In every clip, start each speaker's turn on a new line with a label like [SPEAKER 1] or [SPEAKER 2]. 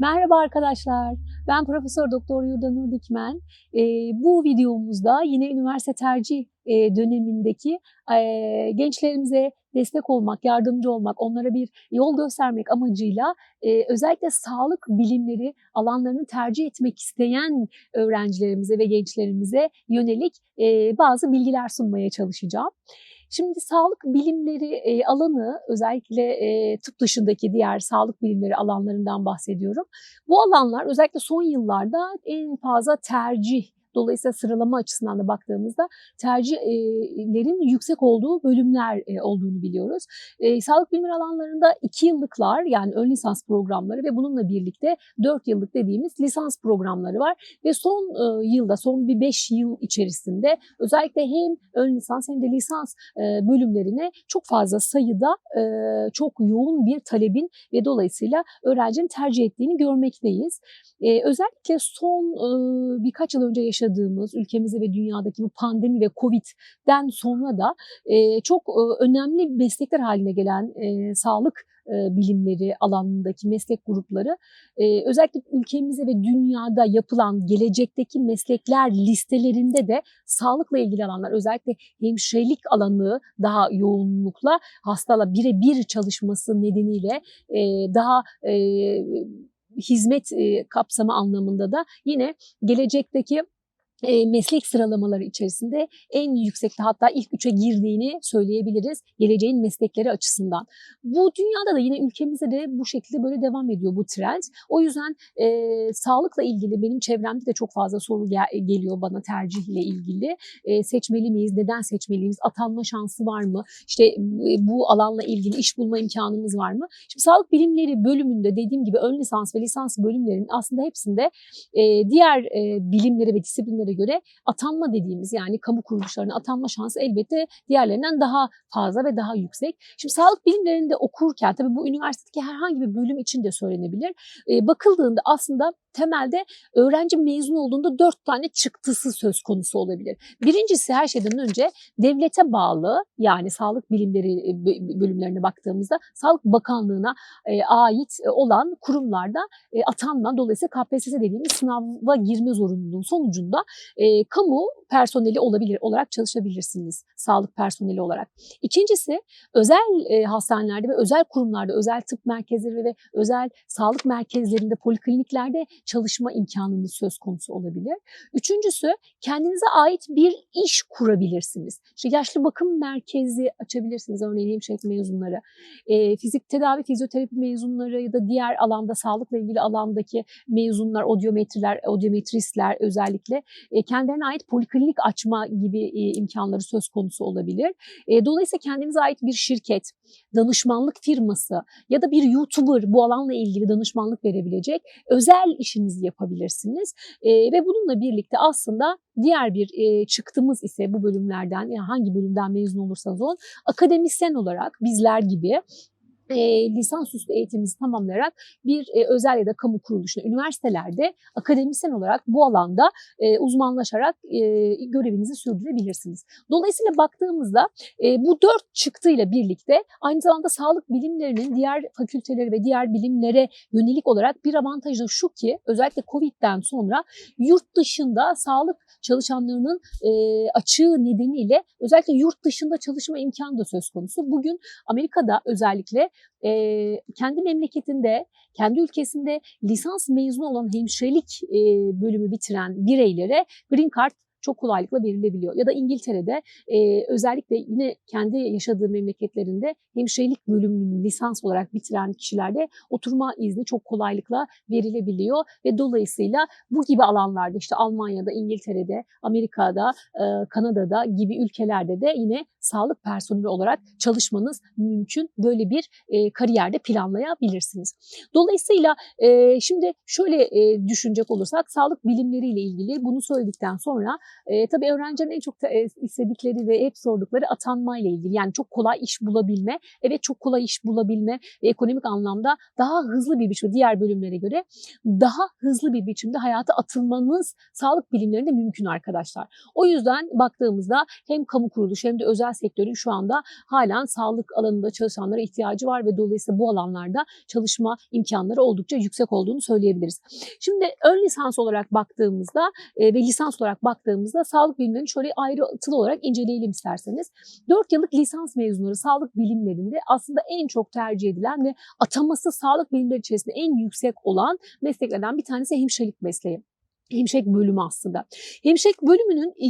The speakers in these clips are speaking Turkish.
[SPEAKER 1] Merhaba arkadaşlar. Ben Profesör Doktor Yurdanur Dikmen. Ee, bu videomuzda yine üniversite tercih e, dönemindeki e, gençlerimize destek olmak, yardımcı olmak, onlara bir yol göstermek amacıyla e, özellikle sağlık bilimleri alanlarını tercih etmek isteyen öğrencilerimize ve gençlerimize yönelik bazı bilgiler sunmaya çalışacağım. Şimdi sağlık bilimleri e, alanı özellikle e, tıp dışındaki diğer sağlık bilimleri alanlarından bahsediyorum. Bu alanlar özellikle son yıllarda en fazla tercih Dolayısıyla sıralama açısından da baktığımızda tercihlerin yüksek olduğu bölümler e, olduğunu biliyoruz. E, sağlık bilimleri alanlarında 2 yıllıklar yani ön lisans programları ve bununla birlikte 4 yıllık dediğimiz lisans programları var. Ve son e, yılda, son bir 5 yıl içerisinde özellikle hem ön lisans hem de lisans bölümlerine çok fazla sayıda çok yoğun bir talebin ve dolayısıyla öğrencinin tercih ettiğini görmekteyiz. Özellikle son birkaç yıl önce yaşadığımız yaşadığımız ülkemizde ve dünyadaki bu pandemi ve Covid'den sonra da e, çok e, önemli meslekler haline gelen e, sağlık bilimleri alanındaki meslek grupları özellikle ülkemizde ve dünyada yapılan gelecekteki meslekler listelerinde de sağlıkla ilgili alanlar özellikle hemşirelik alanı daha yoğunlukla hastala birebir çalışması nedeniyle daha hizmet kapsamı anlamında da yine gelecekteki e, meslek sıralamaları içerisinde en yüksekte hatta ilk üçe girdiğini söyleyebiliriz geleceğin meslekleri açısından. Bu dünyada da yine ülkemizde de bu şekilde böyle devam ediyor bu trend. O yüzden e, sağlıkla ilgili benim çevremde de çok fazla soru gel- geliyor bana tercihle ilgili. E, seçmeli miyiz? Neden seçmeliyiz? Atanma şansı var mı? İşte e, bu alanla ilgili iş bulma imkanımız var mı? Şimdi sağlık bilimleri bölümünde dediğim gibi ön lisans ve lisans bölümlerin aslında hepsinde e, diğer e, bilimleri ve disiplinleri ülkelere göre atanma dediğimiz yani kamu kuruluşlarına atanma şansı elbette diğerlerinden daha fazla ve daha yüksek. Şimdi sağlık bilimlerinde okurken tabii bu üniversitedeki herhangi bir bölüm için de söylenebilir. Bakıldığında aslında temelde öğrenci mezun olduğunda dört tane çıktısı söz konusu olabilir. Birincisi her şeyden önce devlete bağlı yani sağlık bilimleri bölümlerine baktığımızda Sağlık Bakanlığı'na e, ait olan kurumlarda e, atanma dolayısıyla KPSS dediğimiz sınava girme zorunluluğu sonucunda e, kamu personeli olabilir olarak çalışabilirsiniz sağlık personeli olarak. İkincisi özel e, hastanelerde ve özel kurumlarda, özel tıp merkezleri ve özel sağlık merkezlerinde, polikliniklerde çalışma imkanınız söz konusu olabilir. Üçüncüsü kendinize ait bir iş kurabilirsiniz. İşte yaşlı bakım merkezi açabilirsiniz örneğin hemşirelik mezunları, e, fizik tedavi, fizyoterapi mezunları ya da diğer alanda sağlıkla ilgili alandaki mezunlar, odyometriler, odyometristler özellikle e, kendilerine ait poliklinik açma gibi e, imkanları söz konusu olabilir. E, dolayısıyla kendinize ait bir şirket, danışmanlık firması ya da bir YouTuber bu alanla ilgili danışmanlık verebilecek özel işinizi yapabilirsiniz. Ve bununla birlikte aslında diğer bir çıktımız ise bu bölümlerden yani hangi bölümden mezun olursanız olun akademisyen olarak bizler gibi e, lisansüstü eğitiminizi tamamlayarak bir e, özel ya da kamu kuruluşuna, üniversitelerde akademisyen olarak bu alanda e, uzmanlaşarak e, görevinizi sürdürebilirsiniz. Dolayısıyla baktığımızda e, bu dört çıktıyla birlikte aynı zamanda sağlık bilimlerinin diğer fakülteleri ve diğer bilimlere yönelik olarak bir avantajı şu ki özellikle Covid'den sonra yurt dışında sağlık çalışanlarının e, açığı nedeniyle özellikle yurt dışında çalışma imkanı da söz konusu. Bugün Amerika'da özellikle e, kendi memleketinde, kendi ülkesinde lisans mezunu olan hemşirelik e, bölümü bitiren bireylere Green Card çok kolaylıkla verilebiliyor. Ya da İngiltere'de e, özellikle yine kendi yaşadığı memleketlerinde hemşirelik bölümünü lisans olarak bitiren kişilerde oturma izni çok kolaylıkla verilebiliyor ve dolayısıyla bu gibi alanlarda işte Almanya'da, İngiltere'de, Amerika'da, e, Kanada'da gibi ülkelerde de yine sağlık personeli olarak çalışmanız mümkün. Böyle bir e, kariyerde planlayabilirsiniz. Dolayısıyla e, şimdi şöyle e, düşünecek olursak sağlık bilimleriyle ilgili bunu söyledikten sonra e, tabii öğrencilerin en çok e, istedikleri ve hep sordukları atanmayla ilgili. Yani çok kolay iş bulabilme. Evet çok kolay iş bulabilme ve ekonomik anlamda daha hızlı bir biçimde diğer bölümlere göre daha hızlı bir biçimde hayata atılmanız sağlık bilimlerinde mümkün arkadaşlar. O yüzden baktığımızda hem kamu kuruluşu hem de özel özel sektörün şu anda halen sağlık alanında çalışanlara ihtiyacı var ve dolayısıyla bu alanlarda çalışma imkanları oldukça yüksek olduğunu söyleyebiliriz. Şimdi ön lisans olarak baktığımızda e, ve lisans olarak baktığımızda sağlık bilimlerini şöyle ayrıntılı olarak inceleyelim isterseniz. 4 yıllık lisans mezunları sağlık bilimlerinde aslında en çok tercih edilen ve ataması sağlık bilimleri içerisinde en yüksek olan mesleklerden bir tanesi hemşirelik mesleği. Hemşirelik bölümü aslında. Hemşirelik bölümünün e,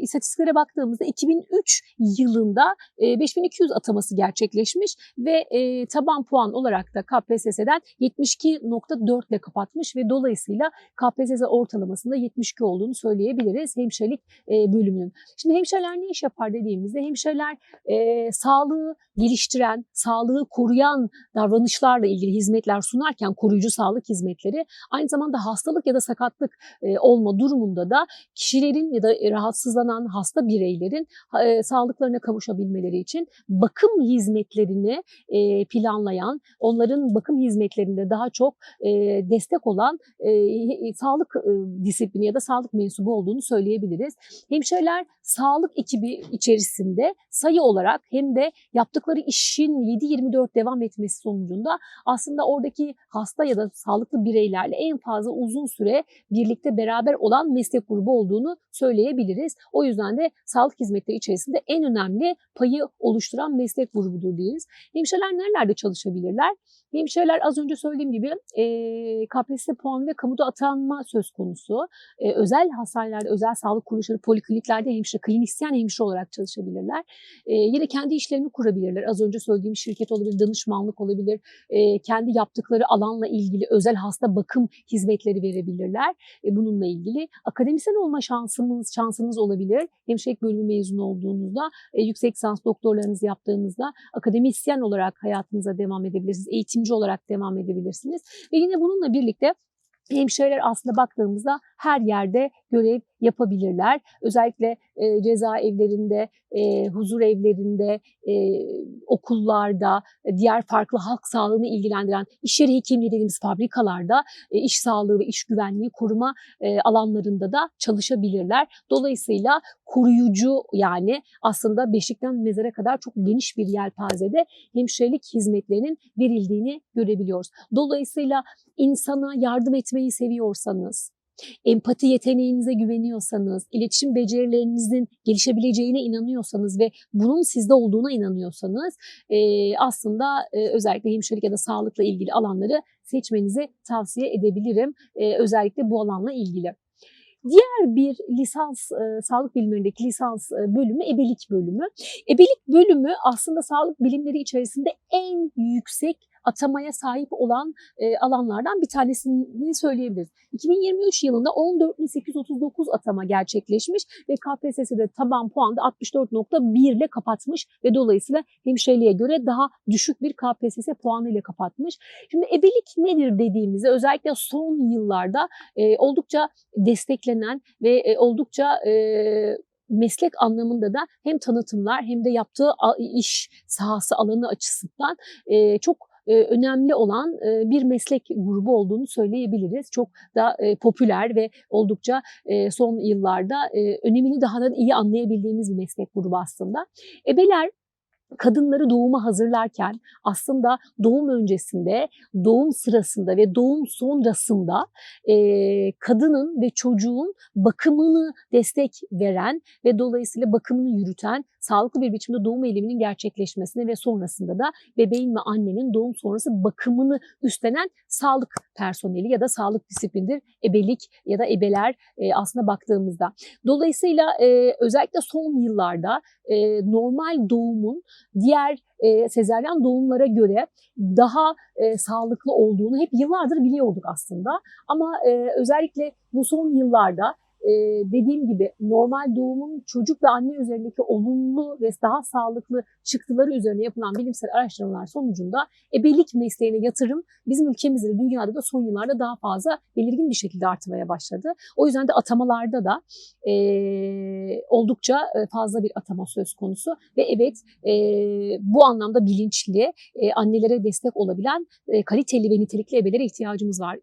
[SPEAKER 1] istatistiklere baktığımızda 2003 yılında e, 5200 ataması gerçekleşmiş ve e, taban puan olarak da KPSS'den 72.4 ile kapatmış ve dolayısıyla KPSS ortalamasında 72 olduğunu söyleyebiliriz hemşirelik e, bölümünün. Şimdi hemşireler ne iş yapar dediğimizde hemşireler e, sağlığı geliştiren, sağlığı koruyan davranışlarla ilgili hizmetler sunarken koruyucu sağlık hizmetleri aynı zamanda hastalık ya da sakatlık olma durumunda da kişilerin ya da rahatsızlanan hasta bireylerin e, sağlıklarına kavuşabilmeleri için bakım hizmetlerini e, planlayan, onların bakım hizmetlerinde daha çok e, destek olan e, sağlık e, disiplini ya da sağlık mensubu olduğunu söyleyebiliriz. Hemşireler sağlık ekibi içerisinde sayı olarak hem de yaptıkları işin 7-24 devam etmesi sonucunda aslında oradaki hasta ya da sağlıklı bireylerle en fazla uzun süre birlikte beraber olan meslek grubu olduğunu söyleyebiliriz. O yüzden de sağlık hizmetleri içerisinde en önemli payı oluşturan meslek grubudur diyeriz. Hemşireler nerelerde çalışabilirler? Hemşireler az önce söylediğim gibi e, KPSS puanı ve kamuda atanma söz konusu. E, özel hastanelerde, özel sağlık kuruluşları, polikliniklerde hemşire, klinisyen hemşire olarak çalışabilirler. E, yine kendi işlerini kurabilirler. Az önce söylediğim şirket olabilir, danışmanlık olabilir. E, kendi yaptıkları alanla ilgili özel hasta bakım hizmetleri verebilirler. E, bununla ilgili akademisyen olma şansımız şansınız olabilir. Hemşirelik bölümü mezunu olduğunuzda, e, yüksek lisans doktorlarınızı yaptığınızda akademisyen olarak hayatınıza devam edebilirsiniz. Eğitimci olarak devam edebilirsiniz. Ve yine bununla birlikte Hemşireler aslında baktığımızda her yerde görev yapabilirler. Özellikle e, cezaevlerinde, e, huzur evlerinde, e, okullarda, e, diğer farklı halk sağlığını ilgilendiren iş yeri hekimliği dediğimiz fabrikalarda e, iş sağlığı ve iş güvenliği koruma e, alanlarında da çalışabilirler. Dolayısıyla koruyucu yani aslında beşikten mezara kadar çok geniş bir yelpazede hemşirelik hizmetlerinin verildiğini görebiliyoruz. Dolayısıyla insana yardım etmeyi seviyorsanız, empati yeteneğinize güveniyorsanız, iletişim becerilerinizin gelişebileceğine inanıyorsanız ve bunun sizde olduğuna inanıyorsanız e, aslında e, özellikle hemşirelik ya da sağlıkla ilgili alanları seçmenizi tavsiye edebilirim. E, özellikle bu alanla ilgili. Diğer bir lisans, e, sağlık bilimlerindeki lisans e, bölümü ebelik bölümü. Ebelik bölümü aslında sağlık bilimleri içerisinde en yüksek atamaya sahip olan e, alanlardan bir tanesini söyleyebiliriz. 2023 yılında 14.839 atama gerçekleşmiş ve KPSS'de taban puanda 64.1 ile kapatmış ve dolayısıyla hemşireliğe göre daha düşük bir KPSS puanı ile kapatmış. Şimdi ebelik nedir dediğimizde özellikle son yıllarda e, oldukça desteklenen ve e, oldukça e, meslek anlamında da hem tanıtımlar hem de yaptığı iş sahası alanı açısından e, çok önemli olan e, bir meslek grubu olduğunu söyleyebiliriz. Çok da e, popüler ve oldukça son yıllarda önemini daha da iyi anlayabildiğimiz bir meslek grubu aslında. Ebeler kadınları doğuma hazırlarken aslında doğum öncesinde, doğum sırasında ve doğum sonrasında e, kadının ve çocuğun bakımını destek veren ve dolayısıyla bakımını yürüten sağlıklı bir biçimde doğum eyleminin gerçekleşmesine ve sonrasında da bebeğin ve annenin doğum sonrası bakımını üstlenen sağlık personeli ya da sağlık disiplindir. Ebelik ya da ebeler e, aslında baktığımızda. Dolayısıyla e, özellikle son yıllarda e, normal doğumun diğer e, sezeryan doğumlara göre daha e, sağlıklı olduğunu hep yıllardır biliyorduk aslında. Ama e, özellikle bu son yıllarda e, dediğim gibi normal doğumun çocuk ve anne üzerindeki olumlu ve daha sağlıklı çıktıları üzerine yapılan bilimsel araştırmalar sonucunda ebelik mesleğine yatırım bizim ülkemizde de dünyada da son yıllarda daha fazla belirgin bir şekilde artmaya başladı. O yüzden de atamalarda da e, oldukça fazla bir atama söz konusu ve evet e, bu anlamda bilinçli e, annelere destek olabilen e, kaliteli ve nitelikli ebelere ihtiyacımız var.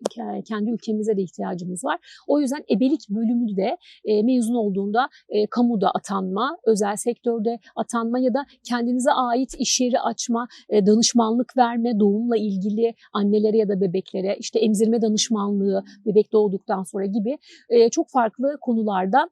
[SPEAKER 1] Kendi ülkemize de ihtiyacımız var. O yüzden ebelik bölümü de e, mezun olduğunda e, kamuda atanma, özel sektörde atanma ya da kendinize ait iş yeri açma, e, danışmanlık verme, doğumla ilgili annelere ya da bebeklere, işte emzirme danışmanlığı bebek doğduktan sonra gibi e, çok farklı konularda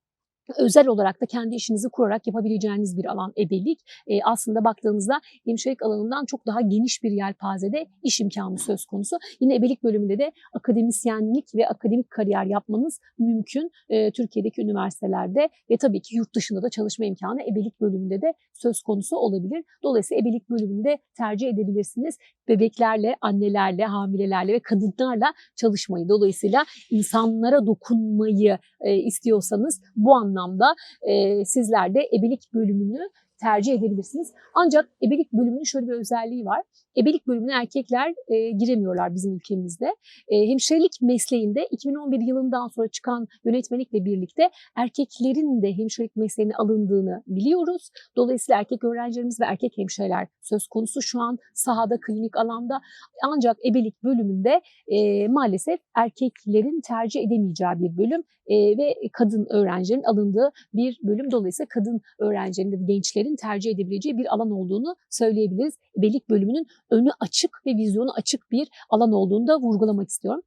[SPEAKER 1] özel olarak da kendi işinizi kurarak yapabileceğiniz bir alan ebelik. E, aslında baktığınızda hemşirelik alanından çok daha geniş bir yelpazede iş imkanı söz konusu. Yine ebelik bölümünde de akademisyenlik ve akademik kariyer yapmanız mümkün. E, Türkiye'deki üniversitelerde ve tabii ki yurt dışında da çalışma imkanı ebelik bölümünde de söz konusu olabilir. Dolayısıyla ebelik bölümünde tercih edebilirsiniz. Bebeklerle, annelerle, hamilelerle ve kadınlarla çalışmayı. Dolayısıyla insanlara dokunmayı e, istiyorsanız bu anlamda e, sizler de ebelik bölümünü tercih edebilirsiniz. Ancak ebelik bölümünün şöyle bir özelliği var. Ebelik bölümüne erkekler e, giremiyorlar bizim ülkemizde. E, hemşirelik mesleğinde 2011 yılından sonra çıkan yönetmelikle birlikte erkeklerin de hemşirelik mesleğine alındığını biliyoruz. Dolayısıyla erkek öğrencilerimiz ve erkek hemşireler söz konusu şu an sahada, klinik alanda. Ancak ebelik bölümünde e, maalesef erkeklerin tercih edemeyeceği bir bölüm e, ve kadın öğrencilerin alındığı bir bölüm. Dolayısıyla kadın öğrencilerin de gençlerin tercih edebileceği bir alan olduğunu söyleyebiliriz. Ebelik bölümünün önü açık ve vizyonu açık bir alan olduğunu da vurgulamak istiyorum.